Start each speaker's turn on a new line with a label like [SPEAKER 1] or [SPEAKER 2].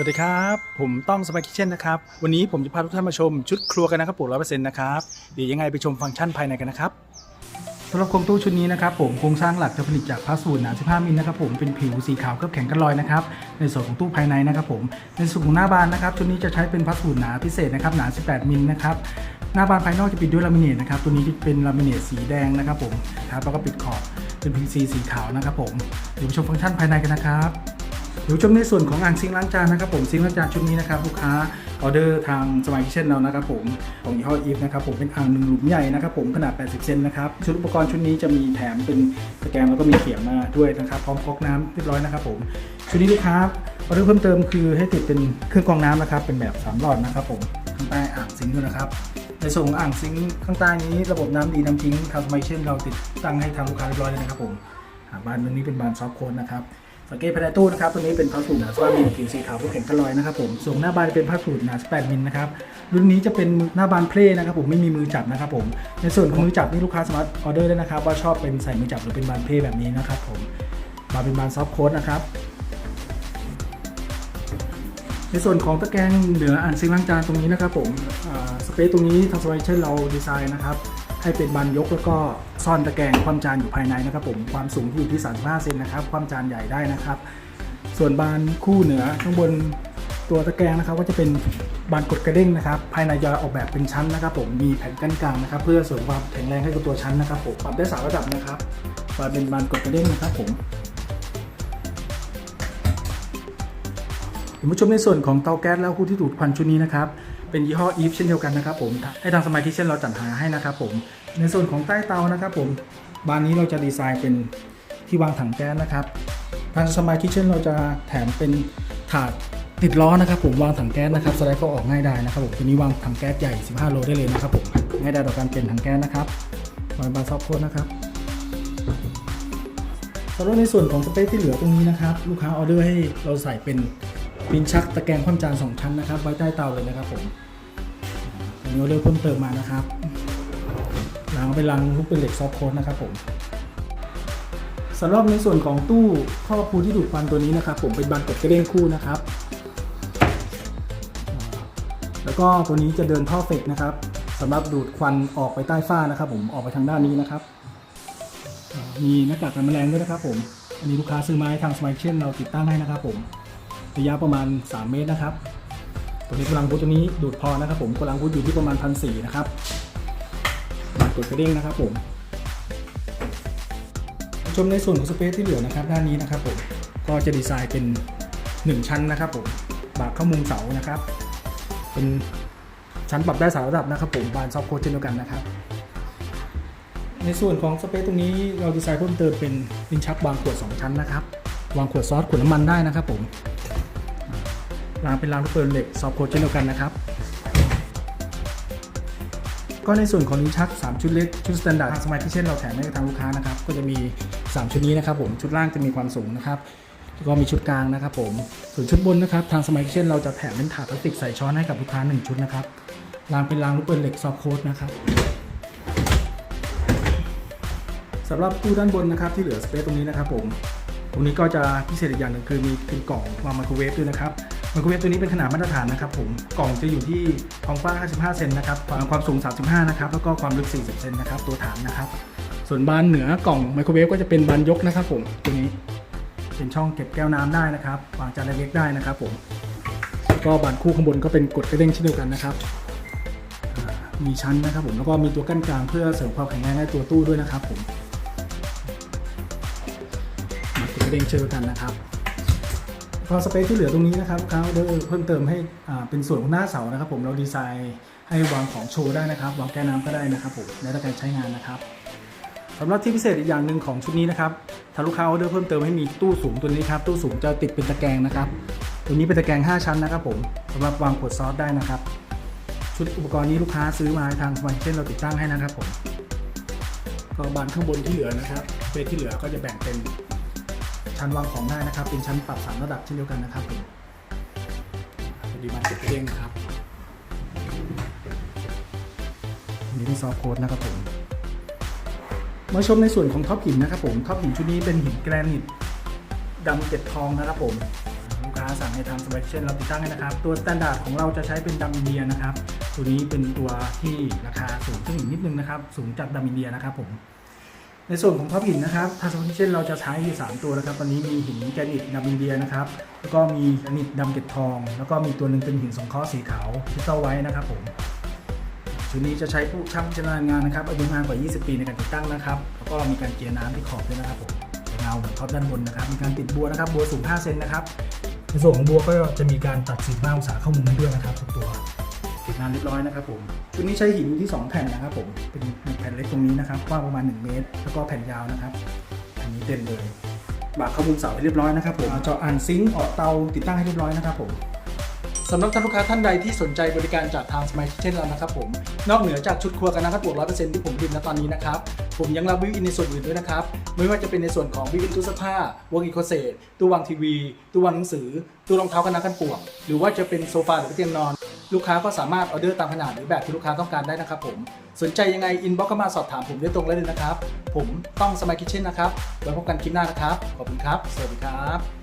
[SPEAKER 1] สวัสดีครับ ผมต้องสมาคิเช่นนะครับ วันนี้ผมจะพาทุกท่านมาชมชุดครัวกันนะครับผมร้อยเปอร์เซ็นต์นะครับ เดี๋ยวยังไงไปชมฟังก์ชันภายในกันนะครับสำหรับโครงตู้ชุดนี้นะครับผมโครงสร้างหลักจะผลิตจากพลาสติกหนา 15 มิลนะครับผมเป็นผิวสีขาวเคลือบแข็งกันรอยนะครับในส่วนของตู้ภายในนะครับผมในส่วนของหน้าบานนะครับชุดนี้จะใช้เป็นพลาสติกหนาพิเศษนะครับหนา 18 มิลนะครับหน้าบานภายนอกจะปิดด้วยลามิเนตนะครับตัวนี้เป็นลามิเนตสีแดงนะครับผมครับแล้วก็ปิดขอบเป็น PVC สีขาวนะครับผมเดี๋ยวไปชมฟังก์ชันภายในกันนะครับ เดี๋ยวชมในส่วนของอ่างซิงล้างจานนะครับผมซิงล้างจานชุดนี้นะครับลูกค้าออเดอร์ทางสมัยคิเช่นเรานะครับผมของยี่ห้ออีฟนะครับผมเป็นอ่างหนึ่งหลุมใหญ่นะครับผมขนาด 80 เซนนะครับชุดอุปกรณ์ชุดนี้จะมีแถมเป็นตะแกรงแล้วก็มีเขียงมาด้วยนะครับพร้อมก๊อกน้ำเรียบร้อยนะครับผมชุดนี้ลูกค้าออเดอร์เพิ่มเติมคือให้ติดเป็นเครื่องกรองน้ำนะครับเป็นแบบสามหลอดนะครับผมข้างใต้อ่างซิงค์ด้วยนะครับในส่วนของอ่างซิงค์ข้างใต้นี้ระบบน้ำดีน้ำทิ้งทางสมัยเช่นเราติดตั้งให้ทางลูกค้าเรียบร้อยเลยนะครับผมบานตรงนี้เป็นบานซอฟโคนนะครับ สังเกตภายในตู้นะครับตัวนี้เป็นพลาสติกหนา15มิลผิวสีขาวผู้แข็งกระลอยนะครับผมส่วนหน้าบานเป็นพลาสติกหนา18มิลนะครับรุ่นนี้จะเป็นหน้าบานเพลนะครับผมไม่มีมือจับนะครับผมในส่วนของมือจับนี่ลูกค้าสามารถออเดอร์ได้นะครับว่าชอบเป็นใส่มือจับหรือเป็นบานเพลแบบนี้นะครับผมมาเป็นบานซอฟต์โค้ดนะครับในส่วนของตะแกรงเหนืออ่างซิงล้างจานตรงนี้นะครับผมสเปซตรงนี้ทางสไลเชอร์เราดีไซน์นะครับ ให้เป็นบานยกแล้วก็ซ่อนตะแกรงความจานอยู่ภายในนะครับผมความสูงที่อยู่ที่ 35 เซนนะครับความจานใหญ่ได้นะครับ ส่วนบานคู่เหนือข้างบนตัวตะแกรงนะครับ ก็จะเป็นบานกดกระเด้งนะครับ ภายในจะออกแบบเป็นชั้นนะครับ ผมมีแผ่นกั้นกลางนะครับ เพื่อเสริมความแข็งแรงให้กับตัวชั้นนะครับผมปรับได้สามระดับนะครับบานเป็นบานกดกระเด้งนะครับผมคุณผู้ชมในส่วนของเตาแก๊สแล้วคู่ที่ดูดควันชุดนี้นะครับ เป็นยี่ห้ออีฟเช่นเดียวกันนะครับผมให้ทางสมาธิเช่นเราจัดหาให้นะครับผมในส่วนของใต้เตานะครับผมบานนี้เราจะดีไซน์เป็นที่วางถังแก๊สนะครับทางสมาร์ทเช่นเราจะแถมเป็นถาดติดล้อนะครับผมวางถังแก๊สนะครับสไลด์ก็ออกง่ายได้นะครับผมตัวนี้วางถังแก๊สใหญ่ 15 โลได้เลยนะครับผมง่ายได้ต่อการเปลี่ยนถังแก๊สนะครับวางบานซอฟโค้ดนะครับสำหรับในส่วนของสเปซที่เหลือตรงนี้นะครับ ลูกค้าออเดอร์ให้เราใส่เป็น ปิ้นชักตะแกรงความจานสองชั้นนะครับ ไว้ใต้เตาเลยนะครับผมอันนี้ออเดอร์เพิ่มเติมมานะครับล้างไปล้างลูกเป็นเหล็กซอฟโค้ดนะครับผมสำหรับในส่วนของตู้ครอบครูที่ดูดควันตัวนี้นะครับ ผมเป็นบานกดกระเด้งคู่นะครับ แล้วก็ตัวนี้จะเดินท่อเฟกนะครับสำหรับดูดควันออกไปใต้ฝ้านะครับ ผมออกไปทางด้านนี้นะครับ มีหน้ากากกันแมลงด้วยนะครับ ผม อันนี้ลูกค้าซื้อมาให้ทางสมัยเช่นเราติดตั้งให้นะครับผม ระยะประมาณ 3 เมตรนะครับ ตัวนี้กำลังบูทตัวนี้ดูดพอนะครับผมกำลังบูทอยู่ที่ประมาณพันสี่นะครับบานกดกระเด้งนะครับผมชมในส่วนของสเปซที่เหลือนะครับด้านนี้นะครับผมก็จะดีไซน์เป็น 1 ชั้นนะครับผมบากเข้ามุมเสานะครับ เป็นชั้นปรับได้สามระดับนะครับผมบานซอฟโคเช่นเดียวกันนะครับ ในส่วนของสเปซตรงนี้เราดีไซน์เพิ่มเติมเป็นลิ้นชักวางขวด 2 ชั้นนะครับ วางขวดซอสขวดน้ำมันได้นะครับผม รางเป็นรางลูกปืนเหล็กซอฟโค้ดเช่นเดียวกันนะครับ ก็ในส่วนของลิ้นชัก 3 ชุดเล็กชุดสแตนดาร์ดทางสมัยที่เช่นเราแถมให้กับทางลูกค้านะครับ ก็จะมี 3 ชุดนี้นะครับผมชุดล่างจะมีความสูงนะครับก็มีชุดกลางนะครับผมส่วนชุดบนนะครับ ทางสมัยที่เช่นเราจะแถมเป็นถาดพลาสติกใส่ช้อนให้กับลูกค้า 1 ชุดนะครับรางเป็นรางลูกปืนเหล็กซอฟโค้ดนะครับสำหรับตู้ด้านบนนะครับที่เหลือสเปซตรงนี้นะครับผม ตรงนี้ก็จะพิเศษอีกอย่างหนึ่งคือมีเป็นกล่องวางไมโครเวฟด้วยนะครับ ไมโครเวฟตัวนี้เป็นขนาดมาตรฐานนะครับผมกล่องจะอยู่ที่ความกว้าง 55 เซนนะครับความความสูง 35 นะครับแล้วก็ความลึก 40 เซนนะครับตัวฐานนะครับ ส่วนบานเหนือกล่องไมโครเวฟก็จะเป็นบานยกนะครับผมตัวนี้เป็นช่องเก็บแก้วน้ำได้นะครับวางจานเล็กได้นะครับผมแล้วก็บานคู่ข้างบนก็เป็นกดกระเด้งเช่นเดียวกันนะครับมีชั้นนะครับผมแล้วก็มีตัวกั้นกลางเพื่อเสริมความแข็งแรงให้ตัวตู้ด้วยนะครับผมมากดกระเด้งเช่นเดียวกันนะครับ พอสเปซที่เหลือตรงนี้นะครับเขาเดเพิ่มเติมให้เป็นส่วนของหน้าเสานะครับผมเราดีไซน์ให้วางของโชว์ได้นะครับวางแก้น้ำก็ได้นะครับผมแล้วแต่การใช้งานนะครับสำหรับที่พิเศษอีกอย่างหนึ่งของชุดนี้นะครับถ้าลูกค้าออเดอร์เพิ่มเติมให้มีตู้สูงตัวนี้ครับตู้สูงจะติดเป็นตะแกรงนะครับตัวนี้เป็นตะแกรง 5 ชั้นนะครับผมสำหรับวางขวดซอสได้นะครับชุดอุปกรณ์นี้ลูกค้าซื้อมาทางสมาร์ทเช่นเราติดตั้งให้นะครับผมก็บานข้างบนที่เหลือนะครับสเปซที่เหลือก็จะแบ่งเป็น ชั้นวางของได้นะครับ เป็นชั้นปรับสามระดับเช่นเดียวกันนะครับผมปฏิบัติเก็บเองนะครับอันนี้เป็นซอฟต์โค้ดนะครับผมมาชมในส่วนของท็อปหินนะครับผมท็อปหินชุดนี้เป็นหินแกรนิตดำเกล็ดทองนะครับผมลูกค้าสั่งในทางสมาร์ทเช่นเราติดตั้งให้นะครับ ตัวสแตนดาร์ดของเราจะใช้เป็นดัมอินเดียนะครับ ตัวนี้เป็นตัวที่ราคาสูงขึ้นอีกนิดนึงนะครับ สูงจากดัมอินเดียนะครับผม ในส่วนของพับหินนะครับทางสมาร์ทเช่นเราจะใช้อยู่สามตัวนะครับตอนนี้มีหินแกรนิตดัมอินเดียนะครับ แล้วก็มีแกรนิตดำเกล็ดทอง แล้วก็มีตัวหนึ่งเป็นหินสองเคราะห์สีขาวที่เต้าไว้นะครับผม ชุดนี้จะใช้ผู้ช่างชำนาญงานนะครับอายุงานกว่า 20 ปีในการติดตั้งนะครับ แล้วก็มีการเกียร์น้ำที่ขอบด้วยนะครับผมเงาเหมือนท็อปด้านบนนะครับ มีการติดบัวนะครับ บัวสูง 5 เซนนะครับ ในส่วนของบัวก็จะมีการตัดสิบห้าองศาเข้ามุมให้ด้วยนะครับทุกตัว งานเรียบร้อยนะครับผมชุดนี้ใช้หินอยู่ที่ 2 แผ่นนะครับผมเป็นแผ่นเล็กตรงนี้นะครับกว้างประมาณ 1 เมตร แล้วก็แผ่นยาวนะครับอันนี้เต็มเลยบากข้ามุมเสาให้เรียบร้อยนะครับผมเจาะอ่านซิงค์ออกเตาติดตั้งให้เรียบร้อยนะครับผมสำหรับท่านลูกค้าท่านใดที่สนใจบริการจากทางสมัยเช่นเรานะครับผม นอกเหนือจากชุดครัวกันนะครับบวกร้อยเปอร์เซ็นต์ที่ผมดินณตอนนี้นะครับ ผมยังรับวิวอินในส่วนอื่นด้วยนะครับ ไม่ว่าจะเป็นในส่วนของวิวอินตู้เสื้อผ้าวงอีโคเซตตู้วางทีวี ตู้วางหนังสือ ตู้รองเท้ากันนักกันปวก หรือว่าจะเป็นโซฟาหรือเตียงนอน ลูกค้าก็สามารถออเดอร์ตามขนาดหรือแบบที่ลูกค้าต้องการได้นะครับผม สนใจยังไงอินบ็อกเข้ามาสอบถามผมได้ตรงเลยนะครับ ผมต้องสมัยคิทเช่นนะครับไว้พบกันคลิปหน้านะครับ ขอบคุณครับ สวัสดีครับ